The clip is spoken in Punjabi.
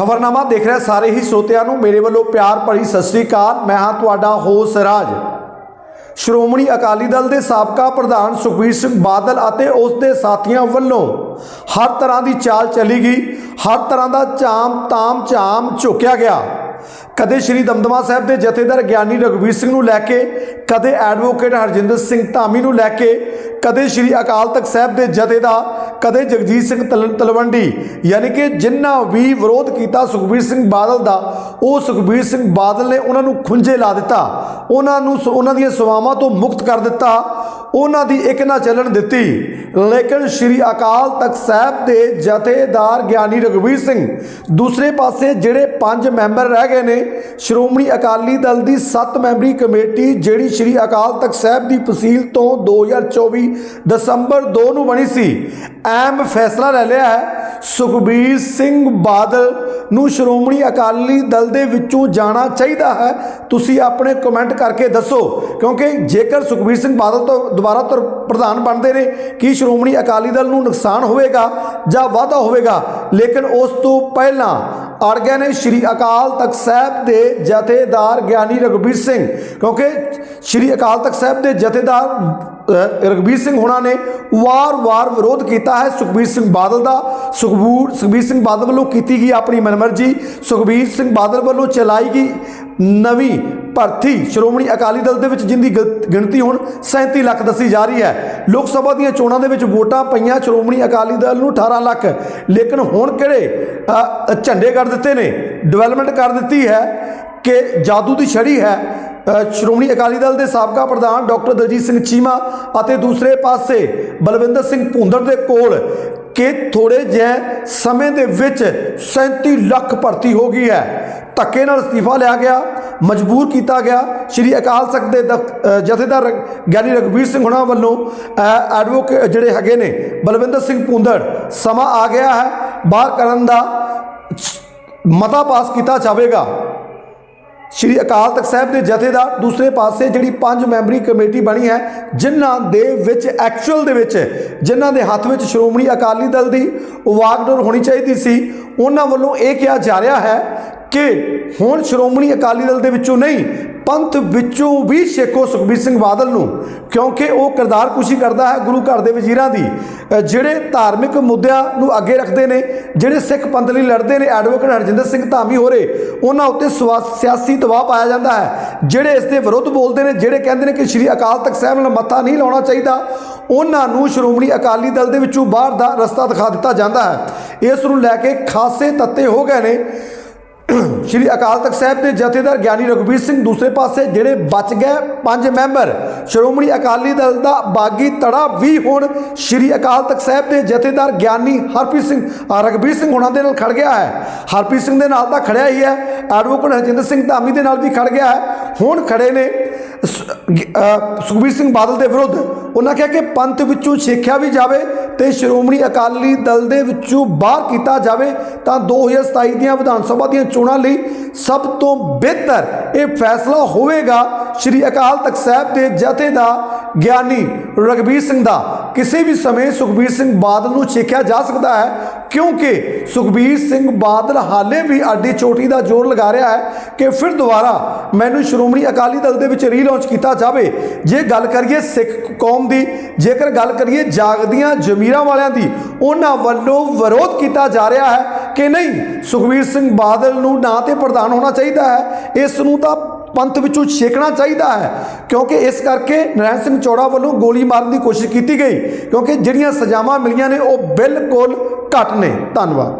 ਖਬਰਨਾਮਾ ਦੇਖ ਰਿਹਾ ਸਾਰੇ ਹੀ ਸਰੋਤਿਆਂ ਨੂੰ ਮੇਰੇ ਵੱਲੋਂ ਪਿਆਰ ਭਰੀ ਸਤਿ ਸ੍ਰੀ ਅਕਾਲ। ਮੈਂ ਹਾਂ ਤੁਹਾਡਾ ਹੋਸ ਰਾਜ। ਸ਼੍ਰੋਮਣੀ ਅਕਾਲੀ ਦਲ ਦੇ ਸਾਬਕਾ ਪ੍ਰਧਾਨ ਸੁਖਬੀਰ ਸਿੰਘ ਬਾਦਲ ਅਤੇ ਉਸ ਦੇ ਸਾਥੀਆਂ ਵੱਲੋਂ ਹਰ ਤਰ੍ਹਾਂ ਦੀ ਚਾਲ ਚੱਲੀ ਗਈ। ਹਰ ਤਰ੍ਹਾਂ ਦਾ ਝਾਮ ਤਾਮ ਝਾਮ ਝੁਕਿਆ ਗਿਆ। ਕਦੇ ਸ਼੍ਰੀ ਦਮਦਮਾ ਸਾਹਿਬ ਦੇ ਜਥੇਦਾਰ ਗਿਆਨੀ ਰਘਵੀਰ ਸਿੰਘ ਨੂੰ ਲੈ ਕੇ, ਕਦੇ ਐਡਵੋਕੇਟ ਹਰਜਿੰਦਰ ਸਿੰਘ ਧਾਮੀ ਨੂੰ ਲੈ ਕੇ, ਕਦੇ ਸ਼੍ਰੀ ਅਕਾਲ ਤਖਤ ਸਾਹਿਬ ਦੇ ਜਥੇਦਾਰ ਕਦੇ ਜਗਜੀਤ ਸਿੰਘ ਤਲ- ਤਲਵੰਡੀ, ਯਾਨੀ ਕਿ ਜਿਨ੍ਹਾਂ ਵੀ ਵਿਰੋਧ ਕੀਤਾ ਸੁਖਬੀਰ ਸਿੰਘ ਬਾਦਲ ਦਾ ਉਹ ਸੁਖਬੀਰ ਸਿੰਘ ਬਾਦਲ ਨੇ ਉਹਨਾਂ ਨੂੰ ਖੁੰਝੇ ਲਾ ਦਿੱਤਾ। ਉਹਨਾਂ ਨੂੰ ਸ- ਉਹਨਾਂ ਦੀਆਂ ਸੇਵਾਵਾਂ ਤੋਂ ਮੁਕਤ ਕਰ ਦਿੱਤਾ। ਉਹਨਾਂ ਦੀ ਇੱਕ ਨਾ ਚੱਲਣ ਦਿੱਤੀ। ਲੇਕਿਨ ਸ਼੍ਰੀ ਅਕਾਲ ਤਖਤ ਸਾਹਿਬ ਦੇ ਜਥੇਦਾਰ ਗਿਆਨੀ ਰਘਵੀਰ ਸਿੰਘ ਦੂਸਰੇ ਪਾਸੇ ਜਿਹੜੇ ਪੰਜ ਮੈਂਬਰ ਰਹਿ ਗਏ ਨੇ, ਸ਼੍ਰੋਮਣੀ ਅਕਾਲੀ ਦਲ ਦੀ 7 ਮੈਂਬਰੀ ਕਮੇਟੀ ਜਿਹੜੀ ਸ਼੍ਰੀ ਅਕਾਲ ਤਖਤ ਸਾਹਿਬ ਦੀ ਫਸੀਲ ਤੋਂ 2024 ਦਸੰਬਰ 2 ਨੂੰ ਬਣੀ ਸੀ, ਐਮ ਫੈਸਲਾ ਲੈ ਲਿਆ ਹੈ। ਸੁਖਬੀਰ ਸਿੰਘ ਬਾਦਲ ਨੂੰ ਸ਼੍ਰੋਮਣੀ ਅਕਾਲੀ ਦਲ ਦੇ ਵਿੱਚੋਂ ਜਾਣਾ ਚਾਹੀਦਾ ਹੈ। ਤੁਸੀਂ ਆਪਣੇ ਕਮੈਂਟ ਕਰਕੇ ਦੱਸੋ, ਕਿਉਂਕਿ ਜੇਕਰ ਸੁਖਬੀਰ ਸਿੰਘ ਬਾਦਲ ਤੋਂ ਦੁਬਾਰਾ ਤੋਂ ਪ੍ਰਧਾਨ ਬਣਦੇ ਨੇ, ਕੀ ਸ਼੍ਰੋਮਣੀ ਅਕਾਲੀ ਦਲ ਨੂੰ ਨੁਕਸਾਨ ਹੋਵੇਗਾ ਜਾਂ ਵਾਧਾ ਹੋਵੇਗਾ? ਲੇਕਿਨ ਉਸ ਤੋਂ ਪਹਿਲਾਂ ਅੜ ਗਏ ਨੇ ਸ਼੍ਰੀ ਅਕਾਲ ਤਖਤ ਸਾਹਿਬ ਦੇ ਜਥੇਦਾਰ ਗਿਆਨੀ ਰਘਬੀਰ ਸਿੰਘ, ਕਿਉਂਕਿ ਸ਼੍ਰੀ ਅਕਾਲ ਤਖਤ ਸਾਹਿਬ ਦੇ ਜਥੇਦਾਰ ਅ, ਰਘਬੀਰ ਸਿੰਘ ਹੋਣਾ ਨੇ ਵਾਰ-ਵਾਰ ਵਿਰੋਧ ਕੀਤਾ ਹੈ। ਸੁਖਬੀਰ ਸਿੰਘ ਬਾਦਲ ਦਾ ਸੁਖਬੂਰ ਸੁਖਬੀਰ ਸਿੰਘ ਬਾਦਲ ਵੱਲੋਂ ਕੀਤੀ ਗਈ ਆਪਣੀ ਮਨਮਰਜ਼ੀ। ਸੁਖਬੀਰ ਸਿੰਘ ਬਾਦਲ ਵੱਲੋਂ ਚਲਾਈ ਗਈ ਨਵੀਂ ਭਰਤੀ ਸ਼੍ਰੋਮਣੀ ਅਕਾਲੀ ਦਲ ਦੇ ਵਿੱਚ ਜਿੰਦੀ ਗ- ਗਿਣਤੀ ਹੁਣ 37 ਲੱਖ ਦੱਸੀ ਜਾ ਰਹੀ ਹੈ। ਲੋਕ ਸਭਾ ਦੀਆਂ ਚੋਣਾਂ ਦੇ ਵਿੱਚ ਵੋਟਾਂ ਪਈਆਂ। ਸ਼੍ਰੋਮਣੀ ਅਕਾਲੀ ਦਲ ਨੂੰ 18 ਲੱਖ। ਲੇਕਿਨ ਹੁਣ ਕਿਹੜੇ ਝੰਡੇ ਕਰ ਦਿੱਤੇ ਨੇ? ਡਿਵੈਲਪਮੈਂਟ ਕਰ ਦਿੱਤੀ ਹੈ ਕਿ ਜਾਦੂ ਦੀ ਛੜੀ ਹੈ। ਸ਼੍ਰੋਮਣੀ ਅਕਾਲੀ ਦਲ ਦੇ ਸਾਬਕਾ ਪ੍ਰਧਾਨ ਡਾਕਟਰ ਦਲਜੀਤ ਸਿੰਘ ਚੀਮਾ ਅਤੇ ਦੂਸਰੇ ਪਾਸੇ ਬਲਵਿੰਦਰ ਸਿੰਘ ਭੁੰਦੜ ਦੇ ਕੋਲ ਕਿ ਥੋੜੇ ਜਿਹੇ ਸਮੇਂ ਦੇ ਵਿੱਚ 37 ਲੱਖ ਭਰਤੀ ਹੋ ਗਈ ਹੈ। ਧੱਕੇ ਨਾਲ ਅਸਤੀਫਾ ਲਿਆ ਗਿਆ, ਮਜਬੂਰ ਕੀਤਾ ਗਿਆ। ਸ਼੍ਰੀ ਅਕਾਲ ਤਖਤ ਦੇ ਦਫ਼- ਜਥੇਦਾਰ ਗਿਆਨੀ ਰਘਬੀਰ ਸਿੰਘ ਹੁਣਾਂ ਵੱਲੋਂ ਐਡਵੋਕੇਟ ਜਿਹੜੇ ਹੈਗੇ ਨੇ, ਬਲਵਿੰਦਰ ਸਿੰਘ ਭੁੰਦੜ, ਸਮਾਂ ਆ ਗਿਆ ਹੈ। ਬਾਹਰ ਕਰਨ ਦਾ ਮਤਾ ਪਾਸ ਕੀਤਾ ਜਾਵੇਗਾ। ਸ਼੍ਰੀ ਅਕਾਲ ਤਖਤ ਸਾਹਿਬ ਦੇ ਜਥੇਦਾਰ ਦੂਸਰੇ ਪਾਸੇ ਜਿਹੜੀ ਪੰਜ ਮੈਂਬਰੀ ਕਮੇਟੀ ਬਣੀ ਹੈ, ਜਿਨ੍ਹਾਂ ਦੇ ਵਿੱਚ ਐਕਚੁਅਲ ਦੇ ਵਿੱਚ, ਜਿਨ੍ਹਾਂ ਦੇ ਹੱਥ ਵਿੱਚ ਸ਼੍ਰੋਮਣੀ ਅਕਾਲੀ ਦਲ ਦੀ ਵਾਗਡੋਰ ਹੋਣੀ ਚਾਹੀਦੀ ਸੀ, ਉਹਨਾਂ ਵੱਲੋਂ ਇਹ ਕਿਹਾ ਜਾ ਰਿਹਾ ਹੈ ਕਿ ਹੁਣ ਸ਼੍ਰੋਮਣੀ ਅਕਾਲੀ ਦਲ ਦੇ ਵਿੱਚੋਂ ਨਹੀਂ, ਪੰਥ ਵਿੱਚੋਂ ਵੀ ਛੇਕੋ ਸੁਖਬੀਰ ਸਿੰਘ ਬਾਦਲ ਨੂੰ, ਕਿਉਂਕਿ ਉਹ ਕਿਰਦਾਰ ਕੁਸ਼ੀ ਕਰਦਾ ਹੈ ਗੁਰੂ ਘਰ ਦੇ ਵਜ਼ੀਰਾਂ ਦੀ। ਜਿਹੜੇ ਧਾਰਮਿਕ ਮੁੱਦਿਆਂ ਨੂੰ ਅੱਗੇ ਰੱਖਦੇ ਨੇ, ਜਿਹੜੇ ਸਿੱਖ ਪੰਥ ਲਈ ਲੜਦੇ ਨੇ ਐਡਵੋਕੇਟ ਹਰਜਿੰਦਰ ਸਿੰਘ ਧਾਮੀ ਹੋਰੇ, ਉਹਨਾਂ ਉੱਤੇ ਸਵਾ- ਸਿਆਸੀ ਦਬਾਅ ਪਾਇਆ ਜਾਂਦਾ ਹੈ। ਜਿਹੜੇ ਇਸ ਦੇ ਵਿਰੁੱਧ ਬੋਲਦੇ ਨੇ, ਜਿਹੜੇ ਕਹਿੰਦੇ ਨੇ ਕਿ ਸ਼੍ਰੀ ਅਕਾਲ ਤਖਤ ਸਾਹਿਬ ਨਾਲ ਮੱਥਾ ਨਹੀਂ ਲਾਉਣਾ ਚਾਹੀਦਾ, ਉਹਨਾਂ ਨੂੰ ਸ਼੍ਰੋਮਣੀ ਅਕਾਲੀ ਦਲ ਦੇ ਵਿੱਚੋਂ ਬਾਹਰ ਦਾ ਰਸਤਾ ਦਿਖਾ ਦਿੱਤਾ ਜਾਂਦਾ ਹੈ। ਇਸ ਨੂੰ ਲੈ ਕੇ ਖਾਸੇ ਤੱਤੇ ਹੋ ਗਏ ਨੇ। ਸ਼੍ਰੀ ਅਕਾਲ ਤਖਤ ਸਾਹਿਬ ਦੇ ਜਥੇਦਾਰ ਗਿਆਨੀ ਰਘਬੀਰ ਸਿੰਘ ਦੂਸਰੇ ਪਾਸੇ ਜਿਹੜੇ ਬਚ ਗਏ ਪੰਜ ਮੈਂਬਰ ਸ਼੍ਰੋਮਣੀ ਅਕਾਲੀ ਦਲ ਦਾ ਬਾਗੀ ਤੜਾ ਵੀ ਹੁਣ ਸ਼੍ਰੀ ਅਕਾਲ ਤਖਤ ਸਾਹਿਬ ਦੇ ਜਥੇਦਾਰ ਗਿਆਨੀ ਹਰਪ੍ਰੀਤ ਸਿੰਘ ਅ, ਰਘਬੀਰ ਸਿੰਘ ਹੁਣਾਂ ਦੇ ਨਾਲ ਖੜ ਗਿਆ ਹੈ। ਹਰਪ੍ਰੀਤ ਸਿੰਘ ਦੇ ਨਾਲ ਤਾਂ ਖੜਿਆ ਹੀ ਹੈ ਐਡਵੋਕੇਟ ਹਰਜਿੰਦਰ ਸਿੰਘ ਧਾਮੀ ਦੇ ਨਾਲ ਵੀ ਖੜ ਗਿਆ ਹੈ। ਹੁਣ ਖੜੇ ਨੇ ਸੁਖਬੀਰ ਸਿੰਘ ਬਾਦਲ ਦੇ ਵਿਰੁੱਧ। ਉਹਨਾਂ ਕਿਹਾ ਕਿ ਪੰਥ ਵਿੱਚੋਂ ਸਿੱਖਿਆ ਵੀ ਜਾਵੇ ਤੇ ਸ਼੍ਰੋਮਣੀ ਅਕਾਲੀ ਦਲ ਦੇ ਵਿੱਚੋਂ ਬਾਹਰ ਕੀਤਾ ਜਾਵੇ ਤਾਂ 2027 ਦੀਆਂ ਵਿਧਾਨ ਸਭਾ ਦੀਆਂ ਚੋਣਾਂ ਲਈ ਸਭ ਤੋਂ ਬਿਹਤਰ ਇਹ ਫੈਸਲਾ ਹੋਵੇਗਾ। ਸ਼੍ਰੀ ਅਕਾਲ ਤਖਤ ਸਾਹਿਬ ਦੇ ਜਥੇ ਦਾ ਗਿਆਨੀ ਰਗਬੀਰ ਸਿੰਘ ਦਾ। ਕਿਸੇ ਵੀ ਸਮੇਂ ਸੁਖਬੀਰ ਸਿੰਘ ਬਾਦਲ ਨੂੰ ਛੇਕਿਆ ਜਾ ਸਕਦਾ ਹੈ, ਕਿਉਂਕਿ ਸੁਖਬੀਰ ਸਿੰਘ ਬਾਦਲ ਹਾਲੇ ਵੀ ਆਡੀ ਚੋਟੀ ਦਾ ਜ਼ੋਰ ਲਗਾ ਰਿਹਾ ਹੈ ਕਿ ਫਿਰ ਦੁਬਾਰਾ ਮੈਨੂੰ ਸ਼੍ਰੋਮਣੀ ਅਕਾਲੀ ਦਲ ਦੇ ਵਿੱਚ ਰੀਲਾਂਚ ਕੀਤਾ ਜਾਵੇ। ਜੇ ਗੱਲ ਕਰੀਏ ਸਿੱਖ ਕੌਮ ਦੀ, ਜੇਕਰ ਗੱਲ ਕਰੀਏ ਜਾਗਦੀਆਂ ਜ਼ਮੀਰਾਂ ਵਾਲਿਆਂ ਦੀ, ਉਹਨਾਂ ਵੱਲੋਂ ਵਿਰੋਧ ਕੀਤਾ ਜਾ ਰਿਹਾ ਹੈ ਕਿ ਨਹੀਂ, ਸੁਖਬੀਰ ਸਿੰਘ ਬਾਦਲ ਨੂੰ ਨਾ ਤੇ ਪ੍ਰਧਾਨ ਹੋਣਾ ਚਾਹੀਦਾ ਹੈ, ਇਸ ਨੂੰ ਤਾਂ ਪੰਥ ਵਿੱਚੋਂ ਛੇਕਣਾ ਚਾਹੀਦਾ ਹੈ। ਕਿਉਂਕਿ ਇਸ ਕਰਕੇ ਨਰੈਣ ਸਿੰਘ ਚੌੜਾ ਵੱਲੋਂ ਗੋਲੀ ਮਾਰਨ ਦੀ ਕੋਸ਼ਿਸ਼ ਕੀਤੀ ਗਈ, ਕਿਉਂਕਿ ਜਿਹੜੀਆਂ ਸਜ਼ਾਵਾਂ ਮਿਲੀਆਂ ਨੇ ਉਹ ਬਿਲਕੁਲ ਘੱਟ ਨੇ। ਧੰਨਵਾਦ।